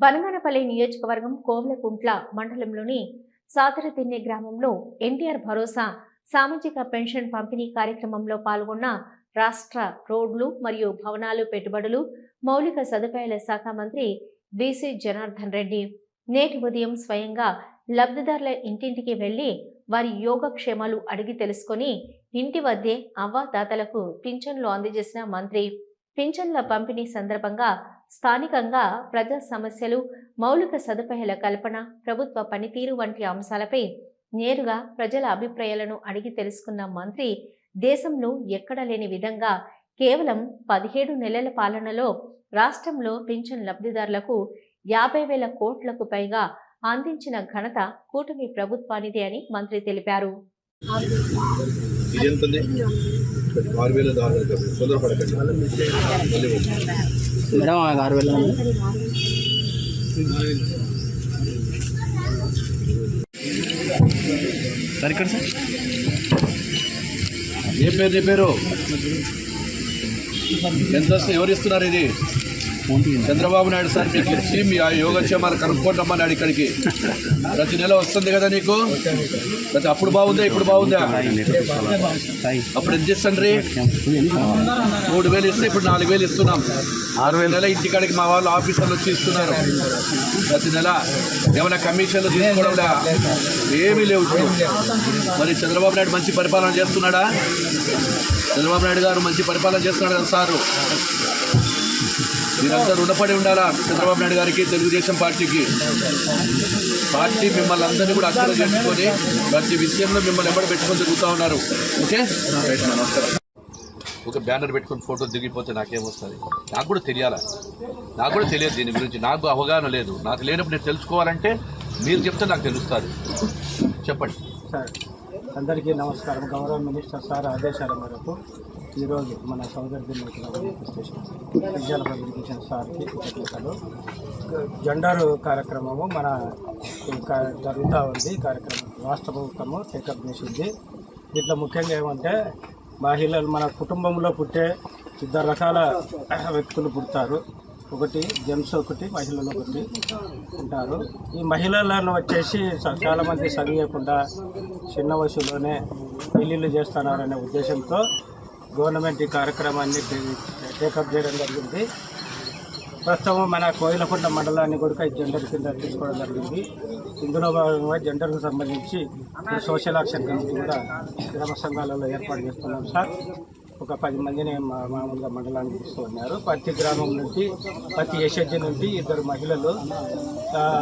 బనగానపల్లి నియోజకవర్గం కోవలకుంట్ల మండలంలోని సాతరతిన్నె గ్రామంలో ఎన్టీఆర్ భరోసా సామాజిక పెన్షన్ పంపిణీ కార్యక్రమంలో పాల్గొన్న రాష్ట్ర రోడ్లు మరియు భవనాలు పెట్టుబడులు మౌలిక సదుపాయాల శాఖ మంత్రి బీసీ జనార్దన్ రెడ్డి. నేటి ఉదయం స్వయంగా లబ్ధిదారుల ఇంటింటికి వెళ్ళి వారి యోగక్షేమాలు అడిగి తెలుసుకొని ఇంటి వద్దే అవ్వాదాతలకు పింఛన్లు అందజేసిన మంత్రి పింఛన్ల పంపిణీ సందర్భంగా స్థానికంగా ప్రజా సమస్యలు మౌలిక సదుపాయాల కల్పన ప్రభుత్వ పనితీరు వంటి అంశాలపై నేరుగా ప్రజల అభిప్రాయాలను అడిగి తెలుసుకున్న మంత్రి దేశంలో ఎక్కడ లేని విధంగా కేవలం పదిహేడు నెలల పాలనలో రాష్ట్రంలో పింఛన్ లబ్ధిదారులకు యాభై వేల కోట్లకు పైగా అందించిన ఘనత కూటమి ప్రభుత్వానిదే అని మంత్రి తెలిపారు. ఇది ఎంత ఉంది ఆరు వేల ఆరు వేల తొందరపడకండి. వస్తుంది. మేడం ఆ ఆరు వేల సార్ ఇక్కడ సార్. ఏ పేరు నీ పేరు? ఎంత వస్తే ఎవరు ఇస్తున్నారు ఇది? చంద్రబాబు నాయుడు సార్ మీకు ఇచ్చి మీ ఆ యోగక్షేమాలు కనుక్కోండమ్మా నాడు ఇక్కడికి. ప్రతి నెల వస్తుంది కదా నీకు? ప్రతి అప్పుడు బాగుందా ఇప్పుడు బాగుందా? అప్పుడు ఎంత ఇస్తండ్రి మూడు వేలు ఇస్తే ఇప్పుడు నాలుగు వేలు ఇస్తున్నాం. ఆరు వేల నెల ఇంటికాడికి మా వాళ్ళు ఆఫీసర్లు వచ్చి ఇస్తున్నారు. ప్రతి నెల ఏమైనా కమిషన్లు తీసుకోవడంలే? ఏమీ లేవు మరి చంద్రబాబు నాయుడు మంచి పరిపాలన చేస్తున్నాడా? చంద్రబాబు నాయుడు గారు మంచి పరిపాలన చేస్తున్నాడు కదా సారు? మీరంతా రుణపడి ఉండాలా? చంద్రబాబు నాయుడు గారికి తెలుగుదేశం పార్టీకి? పార్టీ మిమ్మల్ని అందరినీ కూడా అక్కడ చేసుకొని ప్రతి విషయంలో మిమ్మల్ని ఎవరు పెట్టుకొని తిరుగుతూ ఉన్నారు? ఓకే? రైట్ నమస్కారం. ఒక బ్యానర్ పెట్టుకొని ఫోటో దిగిపోతే నాకేమొస్తుంది నాకు కూడా తెలియాలా? నాకు కూడా తెలియదు దీని గురించి. నాకు అవగాహన లేదు. నాకు లేనప్పుడు నేను తెలుసుకోవాలంటే మీరు చెప్తే నాకు తెలుస్తుంది చెప్పండి. సార్ అందరికీ నమస్కారం. గౌరవ మినిస్టర్ సార్ ఆదేశాల మేరకు ఈరోజు మన సోదరి దినోత్సవం పబ్లికేషన్ సార్కి కృతజ్ఞతలు జెండర్ కార్యక్రమము మన జరుగుతూ ఉంది. కార్యక్రమం రాష్ట్ర ప్రభుత్వము టేకప్ చేసింది. దీంట్లో ముఖ్యంగా ఏమంటే మహిళలు మన కుటుంబంలో పుట్టే ఇద్దరు రకాల వ్యక్తులు పుడతారు. ఒకటి జెంట్స్ ఒకటి మహిళలు ఒకటి ఉంటారు. ఈ మహిళలను వచ్చేసి చాలామంది చదివేయకుండా చిన్న వయసులోనే పెళ్ళిళ్ళు చేస్తున్నారనే ఉద్దేశంతో గవర్నమెంట్ ఈ కార్యక్రమాన్ని టేకప్ చేయడం జరిగింది. ప్రస్తుతం మన కోయిలకొండ మండలాన్ని కూడా జెండర్ కింద తీసుకోవడం జరిగింది. ఇందులో భాగంగా జెండర్కు సంబంధించి సోషల్ యాక్షన్ కమిటీ కూడా గ్రామ సంఘాలలో ఏర్పాటు చేస్తున్నాం సార్. ఒక పది మందిని మా మామూలుగా మండలానికి తీసుకున్నారు ప్రతి గ్రామం నుండి ప్రతి ఎస్హెచ్జి నుండి ఇద్దరు మహిళలు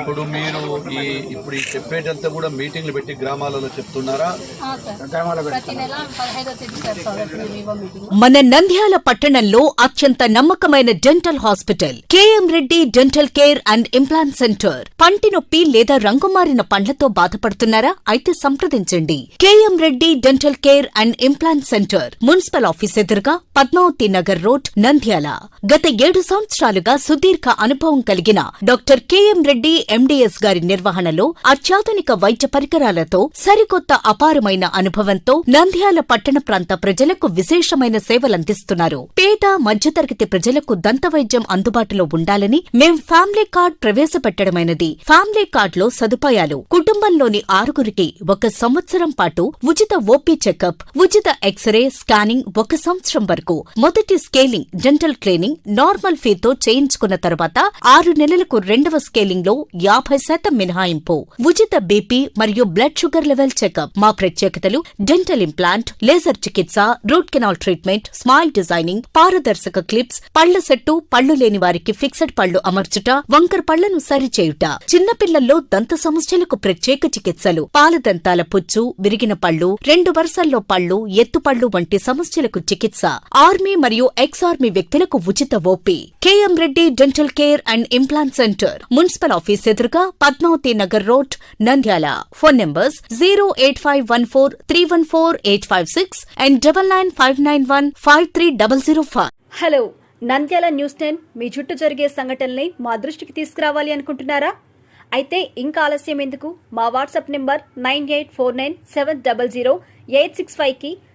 ఇప్పుడు మీరు ఈ ఇప్పుడు ఈ చెప్పేటంతా కూడా మీటింగ్లు పెట్టి గ్రామాలలో చెప్తున్నారా? మన నంద్యాల పట్టణంలో అత్యంత నమ్మకమైన dental hospital KM Reddy dental care and implant centre. పంటి నొప్పి లేదా రంగుమారిన పండ్లతో బాధపడుతున్నారా? అయితే సంప్రదించండి. KM Reddy dental care and implant centre municipal office. ఎదురుగా పద్మావతి నగర్ రోడ్ నంద్యాల. గత ఏడు సంవత్సరాలుగా సుదీర్ఘ అనుభవం కలిగిన డాక్టర్ కెఎం రెడ్డి ఎండిఎస్ గారి నిర్వహణలో అత్యాధునిక వైద్య పరికరాలతో సరికొత్త అపారమైన అనుభవంతో నంద్యాల పట్టణ ప్రాంత ప్రజలకు విశేషమైన సేవలందిస్తున్నారు పేద మధ్యతరగతి ప్రజలకు దంతవైద్యం అందుబాటులో ఉండాలని మేం ఫ్యామిలీ కార్డ్ ప్రవేశపెట్టడమైనది. ఫ్యామిలీ కార్డ్లో సదుపాయాలు. కుటుంబంలోని ఆరుగురికి ఒక సంవత్సరం పాటు ఉచిత ఓపీ చెకప్ ఉచిత ఎక్స్రే స్కానింగ్ ఒక సంవత్సరం వరకు మొదటి స్కేలింగ్ డెంటల్ క్లీనింగ్ నార్మల్ ఫీతో చేయించుకున్న తర్వాత ఆరు నెలలకు రెండవ స్కేలింగ్లో యాభై శాతం మినహాయింపు. ఉచిత బీపీ మరియు బ్లడ్ షుగర్ లెవెల్ చెకప్. మా ప్రత్యేకతలు డెంటల్ ఇంప్లాంట్ లేజర్ చికిత్స root canal treatment smile designing పారదర్శక క్లిప్స్ పళ్ళ సెట్టు పళ్ళు లేని వారికి ఫిక్సెడ్ పళ్ళు అమర్చుట వంకర పళ్ళను సరిచేయుట. చిన్నపిల్లల్లో దంత సమస్యలకు ప్రత్యేక చికిత్సలు. పాలదంతాల పుచ్చు విరిగిన పళ్ళు రెండు వరుసల్లో పళ్ళు ఎత్తుపళ్ళు వంటి సమస్యలకు చికిత్స. ఆర్మీ మరియు ఎక్స్ ఆర్మీ వ్యక్తులకు ఉచిత OP KM Reddy dental care and implant centre municipal office ఎదురుగా Padmavathi Nagar road Nandyal. Phone numbers zero eight five one four three one four eight five six and double nine five nine one five three double zero five hello Nandyal news ten మీ చుట్టూ జరిగే సంఘటనల్ని మా దృష్టికి తీసుకురావాలి అనుకుంటున్నారా? అయితే ఇంకా ఆలస్యం ఎందుకు? మా WhatsApp number nine eight four nine seven double zero eight six ఫైవ్కి